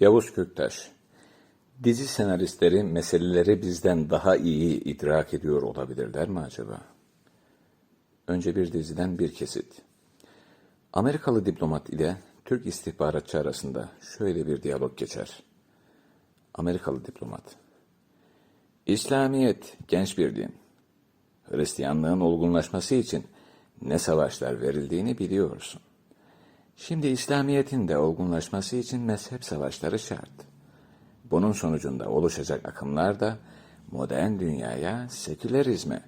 Yavuz Köktaş Dizi senaristleri meseleleri bizden daha iyi idrak ediyor olabilirler mi acaba? Önce bir diziden bir kesit. Amerikalı diplomat ile Türk istihbaratçı arasında şöyle bir diyalog geçer. Amerikalı diplomat. İslamiyet genç bir din. Hristiyanlığın olgunlaşması için ne savaşlar verildiğini biliyorsun. Şimdi İslamiyet'in de olgunlaşması için mezhep savaşları şart. Bunun sonucunda oluşacak akımlar da modern dünyaya, sekülerizme,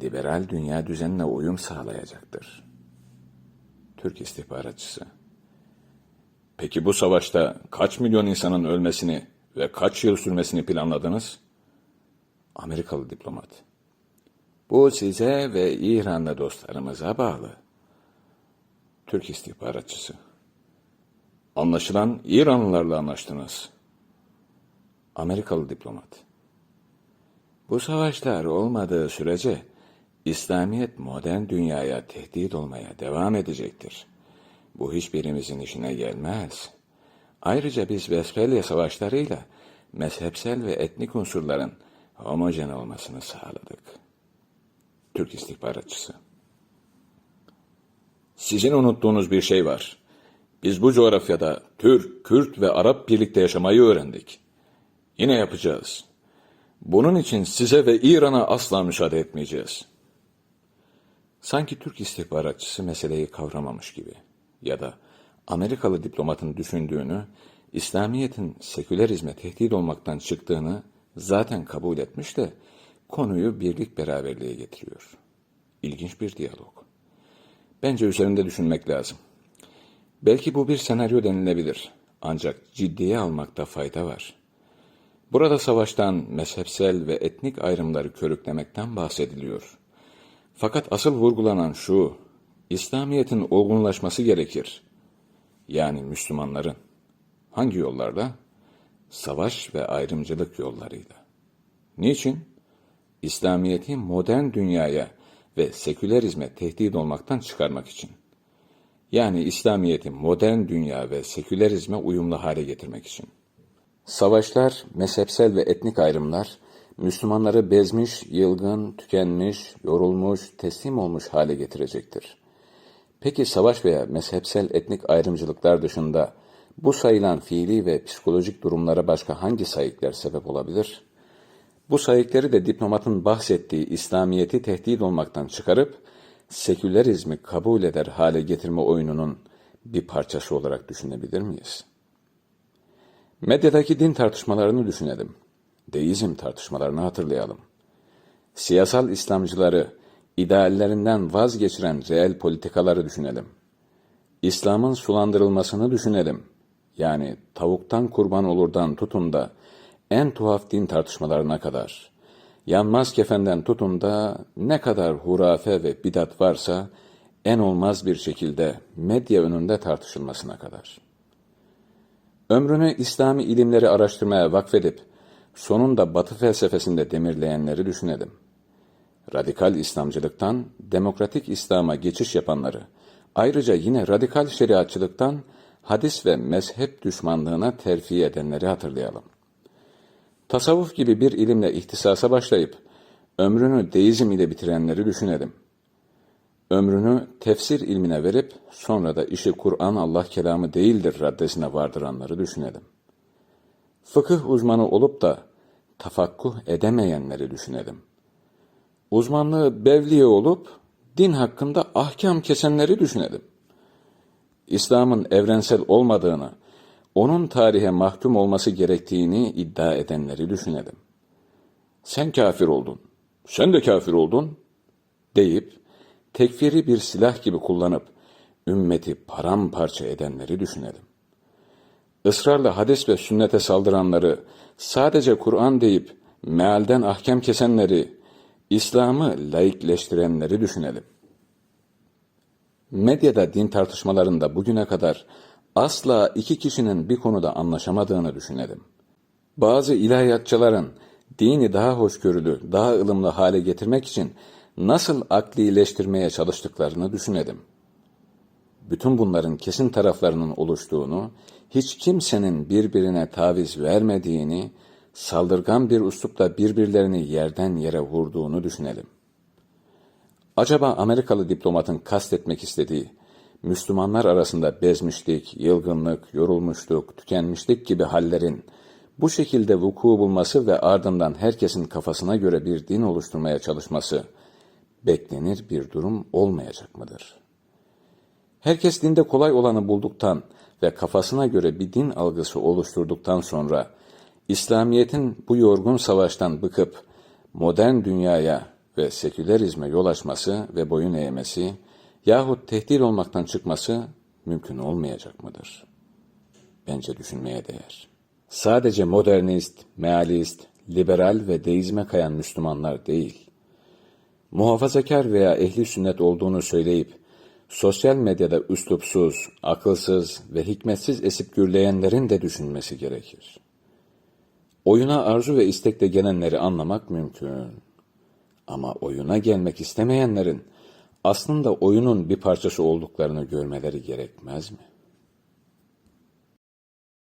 liberal dünya düzenine uyum sağlayacaktır. Türk istihbaratçısı. Peki bu savaşta kaç milyon insanın ölmesini ve kaç yıl sürmesini planladınız? Amerikalı diplomat. Bu size ve İranlı dostlarımıza bağlı. Türk istihbaratçısı. Anlaşılan İranlılarla anlaştınız. Amerikalı diplomat. Bu savaşlar olmadığı sürece İslamiyet modern dünyaya tehdit olmaya devam edecektir. Bu hiçbirimizin işine gelmez. Ayrıca biz Vesfalya savaşlarıyla mezhepsel ve etnik unsurların homojen olmasını sağladık. Türk istihbaratçısı. Sizin unuttuğunuz bir şey var. Biz bu coğrafyada Türk, Kürt ve Arap birlikte yaşamayı öğrendik. Yine yapacağız. Bunun için size ve İran'a asla müsaade etmeyeceğiz. Sanki Türk istihbaratçısı meseleyi kavramamış gibi ya da Amerikalı diplomatın düşündüğünü, İslamiyet'in sekülerizme tehdit olmaktan çıktığını zaten kabul etmiş de konuyu birlik beraberliğe getiriyor. İlginç bir diyalog. Bence üzerinde düşünmek lazım. Belki bu bir senaryo denilebilir. Ancak ciddiye almakta fayda var. Burada savaştan mezhepsel ve etnik ayrımları körüklemekten bahsediliyor. Fakat asıl vurgulanan şu, İslamiyet'in olgunlaşması gerekir. Yani Müslümanların. Hangi yollarla? Savaş ve ayrımcılık yollarıyla. Niçin? İslamiyet'i modern dünyaya ve sekülerizme tehdit olmaktan çıkarmak için. Yani İslamiyet'i modern dünya ve sekülerizme uyumlu hale getirmek için. Savaşlar, mezhepsel ve etnik ayrımlar, Müslümanları bezmiş, yılgın, tükenmiş, yorulmuş, teslim olmuş hale getirecektir. Peki savaş veya mezhepsel etnik ayrımcılıklar dışında bu sayılan fiili ve psikolojik durumlara başka hangi sayıklar sebep olabilir? Bu sayıkları da diplomatın bahsettiği İslamiyeti tehdit olmaktan çıkarıp sekülerizmi kabul eder hale getirme oyununun bir parçası olarak düşünebilir miyiz? Medyadaki din tartışmalarını düşünelim. Deizm tartışmalarını hatırlayalım. Siyasal İslamcıları ideallerinden vazgeçiren reel politikaları düşünelim. İslam'ın sulandırılmasını düşünelim. Yani tavuktan kurban olurdan tutun da en tuhaf din tartışmalarına kadar, yanmaz kefenden tutun da ne kadar hurafe ve bidat varsa en olmaz bir şekilde medya önünde tartışılmasına kadar. Ömrünü İslami ilimleri araştırmaya vakfedip sonunda Batı felsefesinde demirleyenleri düşünelim. Radikal İslamcılıktan demokratik İslam'a geçiş yapanları, ayrıca yine radikal şeriatçılıktan hadis ve mezhep düşmanlığına terfi edenleri hatırlayalım. Tasavvuf gibi bir ilimle ihtisasa başlayıp ömrünü deizm ile bitirenleri düşünelim. Ömrünü tefsir ilmine verip sonra da işi Kur'an Allah kelamı değildir raddesine vardıranları düşünelim. Fıkıh uzmanı olup da tafakkuh edemeyenleri düşünelim. Uzmanlığı bevliye olup din hakkında ahkam kesenleri düşünelim. İslam'ın evrensel olmadığını, onun tarihe mahkum olması gerektiğini iddia edenleri düşünelim. Sen kafir oldun, sen de kafir oldun deyip tekfiri bir silah gibi kullanıp ümmeti paramparça edenleri düşünelim. Israrla hadis ve sünnete saldıranları, sadece Kur'an deyip mealden ahkam kesenleri, İslam'ı laikleştirenleri düşünelim. Medyada din tartışmalarında bugüne kadar asla iki kişinin bir konuda anlaşamadığını düşünelim. Bazı ilahiyatçıların dini daha hoşgörülü, daha ılımlı hale getirmek için nasıl aklileştirmeye çalıştıklarını düşünelim. Bütün bunların kesin taraflarının oluştuğunu, hiç kimsenin birbirine taviz vermediğini, saldırgan bir üslupla birbirlerini yerden yere vurduğunu düşünelim. Acaba Amerikalı diplomatın kastetmek istediği, Müslümanlar arasında bezmişlik, yılgınlık, yorulmuşluk, tükenmişlik gibi hallerin bu şekilde vuku bulması ve ardından herkesin kafasına göre bir din oluşturmaya çalışması beklenir bir durum olmayacak mıdır? Herkes dinde kolay olanı bulduktan ve kafasına göre bir din algısı oluşturduktan sonra İslamiyet'in bu yorgun savaştan bıkıp modern dünyaya ve sekülerizme yol açması ve boyun eğmesi yahut tehdit olmaktan çıkması mümkün olmayacak mıdır? Bence düşünmeye değer. Sadece modernist, mealist, liberal ve deizme kayan Müslümanlar değil, muhafazakar veya ehli sünnet olduğunu söyleyip, sosyal medyada üslupsuz, akılsız ve hikmetsiz esip gürleyenlerin de düşünmesi gerekir. Oyuna arzu ve istekle gelenleri anlamak mümkün. Ama oyuna gelmek istemeyenlerin aslında oyunun bir parçası olduklarını görmeleri gerekmez mi?